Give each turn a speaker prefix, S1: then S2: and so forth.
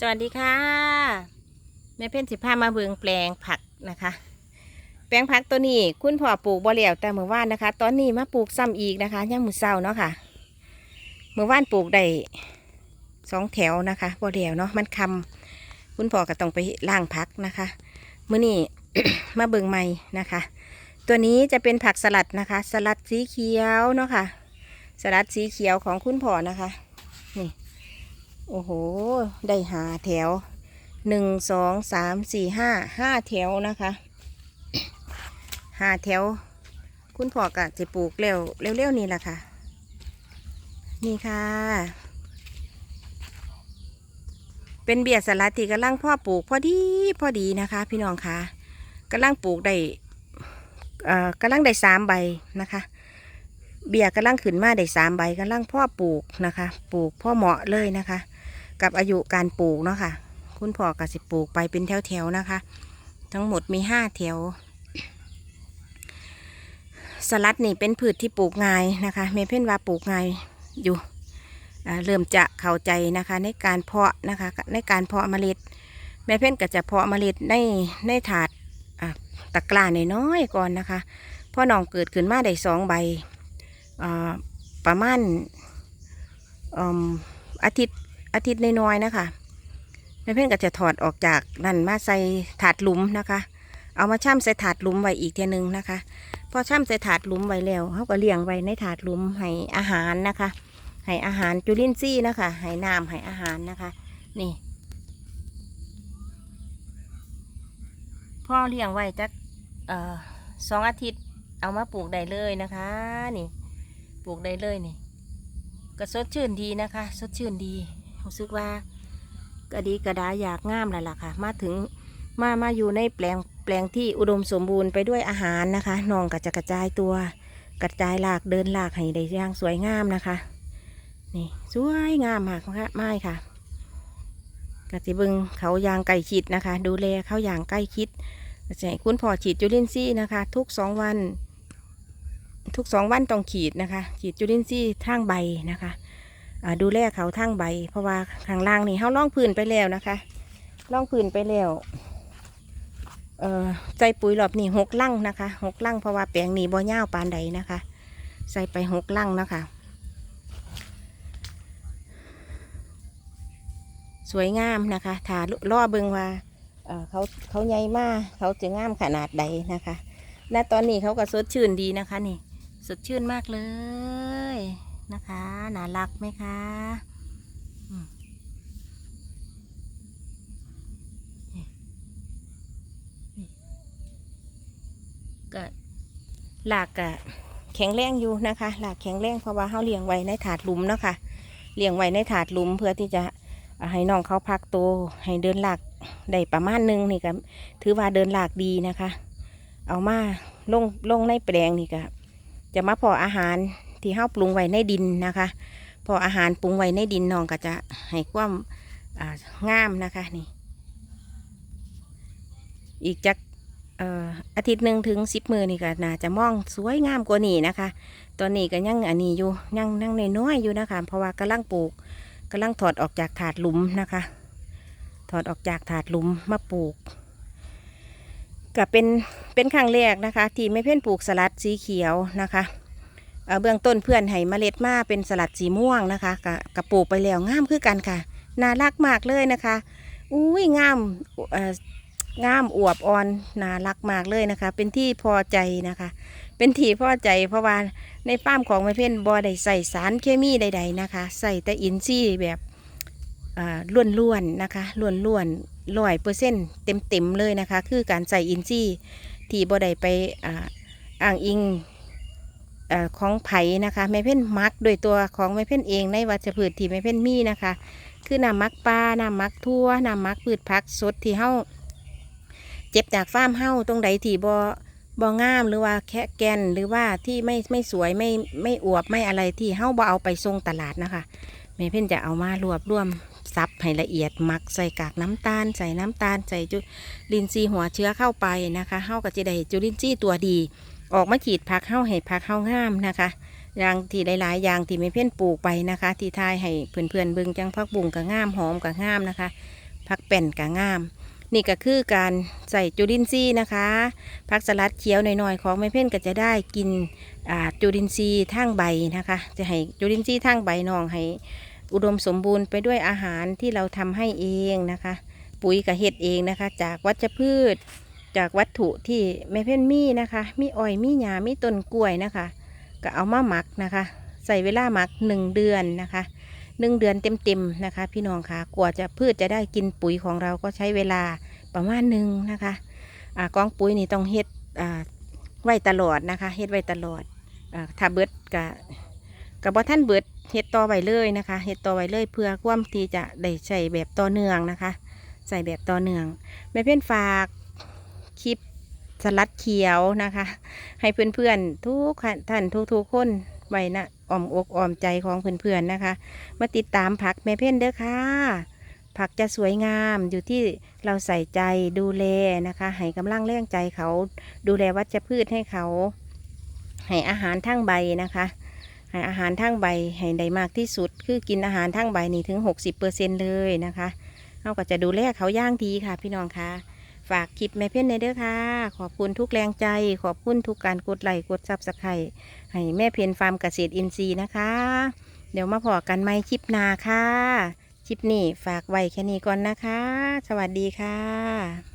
S1: สวัสดีค่ะแม่เพ่นสิพามาเบืองแปลงผักนะคะ แปลงผักตัวนี้คุณพ่อปลูกบ่แล้วแต่เมื่อวานนะคะ ตอนนี้มาปลูกซ้ำอีกนะคะย่างมือเศร้าเนาะค่ะเมื่อวานปลูกได้สองแถวนะคะบ่แล้วเนาะมันคำคุณพ่อก็ต้องไปล่างผักนะคะมื้อนี้มาเบิงใหม่นะคะ ตัวนี้จะเป็นผักสลัดนะคะ สลัดสีเขียวเนาะค่ะ สลัดสีเขียวของคุณพ่อนะคะ นี่ โอ้โห ได้หาแถวหนึ่งสองสามสี่ห้าห้าแถวนะคะห้าแถว คุณพ่อก็จะปลูกเร็วเร็วๆนี่แหละค่ะ นี่ค่ะ เป็นเบียดสลัดที่กำลังพ่อปลูกพอดีพอดีนะคะ พี่น้องค่ะกำลังปลูกได้เอ่อกำลังได้สามใบนะคะ เบียร์กำลังขึ้นมาได้สามใบกำลังพ่อปลูกนะคะ ปลูกพ่อเหมาะเลยนะคะ กับอายุการปลูกเนาะค่ะ คุณพ่อก็สิปลูกไปเป็นแถวๆนะคะ ทั้งหมดมีห้าแถว สลัดนี่เป็นพืชที่ปลูกง่ายนะคะเมเพ่นว่าปลูกง่ายอยู่เริ่มจะเข้าใจนะคะในการเพาะนะคะในการเพาะเมล็ด แม่เพ่นก็จะเพาะเมล็ดในในถาดตะกร้าน้อยๆก่อนนะคะพ่อน้องเกิดขึ้นมาได้สองใบประมาณอืมอาทิตย์ อาทิตย์น้อยๆนะคะแม่เพ่นก็จะถอดออกจากนั่นมาใส่ถาดหลุมนะคะ เอามาช่ำใส่ถาดหลุมไว้อีกเทีหนึงนะคะพอช่ำใส่ถาดหลุมไว้แล้วเขาก็เลี้ยงไว้ในถาดหลุมให้อาหารนะคะให้อาหารจุลินทรีย์นะคะให้น้ำให้อาหารนะคะ นี่พ่อเลี้ยงไว้จักสองอาทิตย์เอามาปลูกได้เลยนะคะ นี่ ปลูกได้เลยนี่ ก็สดชื่นดีนะคะ สดชื่นดี รู้สึกว่าก็ดีกระดาอยากงามแล้วล่ะค่ะ มาถึงมามาอยู่ในแปลงแปลงที่อุดมสมบูรณ์ไปด้วยอาหารนะคะนองก็จะกระจายตัว กระจายหลากเดินหลากให้ได้อย่างสวยงามนะคะ นี่สวยงามมากนะคะไม่ค่ะกะจิบึงเขายางไก่ชิดนะคะ ดูแลเขายางใกล้คิดให้คุณพ่อฉีดจุลินทรีย์นะคะ ทุกสองวัน ทุกสองวันต้องขีดนะคะ ขีดจุลินทรีย์ทางใบนะคะ ดูแลเขาทางใบ เพราะว่าข้างล่างนี่เขาล่องพื้นไปแล้วนะคะล่องพื้นไปแล้วใส่ปุ๋ยรอบนี่หกลังนะคะหกลังเพราะว่าแปลงนี้บ่ย่าวปานใดนะคะ ใส่ไปหกลังนะคะ สวยงามนะคะถาล่อเบิงว่าเเขาเขาใหญ่มากเขาจะงามขนาดใดนะคะณตอนนี้เขาก็สดชื่นดีนะคะนี่ สดชื่นมากเลย นะคะน่ารักไหมคะก็หลากกะแข็งแรงอยู่นะคะ หลากแข็งแรงเพราะว่าเขาเลี้ยงไว้ในถาดหลุมเนาะคะเลี้ยงไว้ในถาดหลุมเพื่อที่จะให้น้องเขาพักโตวให้เดินหลากได้ประมาณหนึงนี่ก็ถือว่าเดินหลากดีนะคะ เอามาลงลงในแปลงนี่ก็จะมาพออาหาร ที่เฮาปรุงไว้ในดินนะคะ พออาหารปรุงไว้ในดินน้องก็จะให้ความงามนะคะนี่ อีกจากอาทิตย์หนึ่งถึงสิบมือนี่ก็น่าจะมองสวยงามกว่านี้นะคะ ตอนนี้ก็ยังอันนี้อยู่ยังนั่งน้อยๆอยู่นะคะ เพราะว่ากำลังปลูกกำลังถอดออกจากถาดหลุมนะคะ ถอดออกจากถาดหลุมมาปลูกก็เป็นเป็นครั้งแรกนะคะ ที่ไม่เพ่นปลูกสลัดสีเขียวนะคะ เบื้องต้นเพื่อนให้เมล็ดมาเป็นสลัดสีม่วงนะคะกะกะปลูกไปแล้วงามคือกันค่ะ น่ารักมากเลยนะคะอุ้ยงามอ่องามอวบอ่อนน่ารักมากเลยนะคะ เป็นที่พอใจนะคะ เป็นที่พอใจเพราะว่าในฟามของไม่เพ่นบอได้ใส่สารเคมีใด ๆนะคะ ใส่แต่อินทรีย์แบบอ่าล้วนๆนะคะล้วนๆร้อยเปอร์เซ็นต์เต็มๆเลยนะคะ คือการใส่อินทรีย์ที่บ่ได้ไปอ่างอิง ของไผ่นะคะแม่เพ่นมักโดยตัวของแม่เพ่นเองในวัชพืชที่แม่เพ่นมีนะคะ คือน้ำมักปลาน้ำมักทั่วน้ำมักพืชผักสดที่เฮาเจ็บจากฟ้ามเฮาตรงใดที่บ่บ่งามหรือว่าแค่แกนหรือว่าที่ไม่ไม่สวยไม่ไม่อวบไม่อะไรที่เฮาบ่เอาไปส่งตลาดนะคะแม่เพ่นจะเอามารวบรวมซับให้ละเอียดหมักใส่กากน้ำตาล ใส่น้ำตาลใส่จุลินทรีย์หัวเชื้อเข้าไปนะคะเฮาก็จะได้จุลินทรีย์ตัวดี ออกมาขีดผักเฮาให้ผักเฮางามนะคะอย่างที่หลายๆอย่างที่ไม่เพ่นปลูกไปนะคะ ที่ทายให้เพื่อนๆเบิ่งจังพักบุ่งกับงามหอมกับงามนะคะผักแป่นกะงาม นี่ก็คือการใส่จุลินทรีย์นะคะผักสลัดเขียวหน่อยๆของแม่เพ่นก็จะได้กินจุลินทรีย์ทางใบนะคะ จะให้จุลินทรีย์ทางใบนองให้อุดมสมบูรณ์ไปด้วยอาหารที่เราทำให้เองนะคะ ปุ๋ยกับเห็ดเองนะคะ จากวัชพืช จากวัตถุที่แม่เพ่นมีนะคะ มีอ้อยมีหญ้ามีต้นกล้วยนะคะ ก็เอามาหมักนะคะ ใส่เวลาหมักหนึ่งเดือนนะคะหนึ่งเดือนเต็มๆนะคะ พี่น้องค่ะกว่าจะพืชจะได้กินปุ๋ยของเราก็ใช้เวลาประมาณหนึ่งนะคะอ่ากองปุ๋ยนี่ต้องเฮ็ดอ่าไว้ตลอดนะคะเฮ็ดไว้ตลอดอ่าถ้าเบิดกะกับบ่ท่านเบิดเฮ็ดต่อไว้เลยนะคะเฮ็ดต่อไว้เลยเพื่อความที่จะได้ใช้แบบต่อเนื่องนะคะ ใส่แบบต่อเนื่องแม่เพื่อนฝาก คลิปสลัดเขียวนะคะ ให้เพื่อนๆทุกท่านทุกๆคนไว้นะอ้อมอกอ้อมใจของเพื่อนๆนะคะ มาติดตามผักแม่เพ่นเด้อค่ะผักจะสวยงามอยู่ที่เราใส่ใจดูแลนะคะให้กำลังแรงใจเขา ดูแลวัชพืชให้เขา ให้อาหารทั้งใบนะคะให้อาหารทั้งใบให้ได้มากที่สุด คือกินอาหารทั้งใบนี่ถึง 60%เลยนะคะเราก็จะดูแลเขาย่างดีค่ะพี่น้องคะ ฝากคลิปแม่เพ่นในเด้อค่ะ ขอบคุณทุกแรงใจ ขอบคุณทุกการกดไลค์กดซับสไครต์ให้แม่เพียนฟาร์มเกษตรอินทรีย์นะคะ เดี๋ยวมาพอกันไหมคลิปนาค่ะคลิปนี้ฝากไว้แค่นี้ก่อนนะคะ สวัสดีค่ะ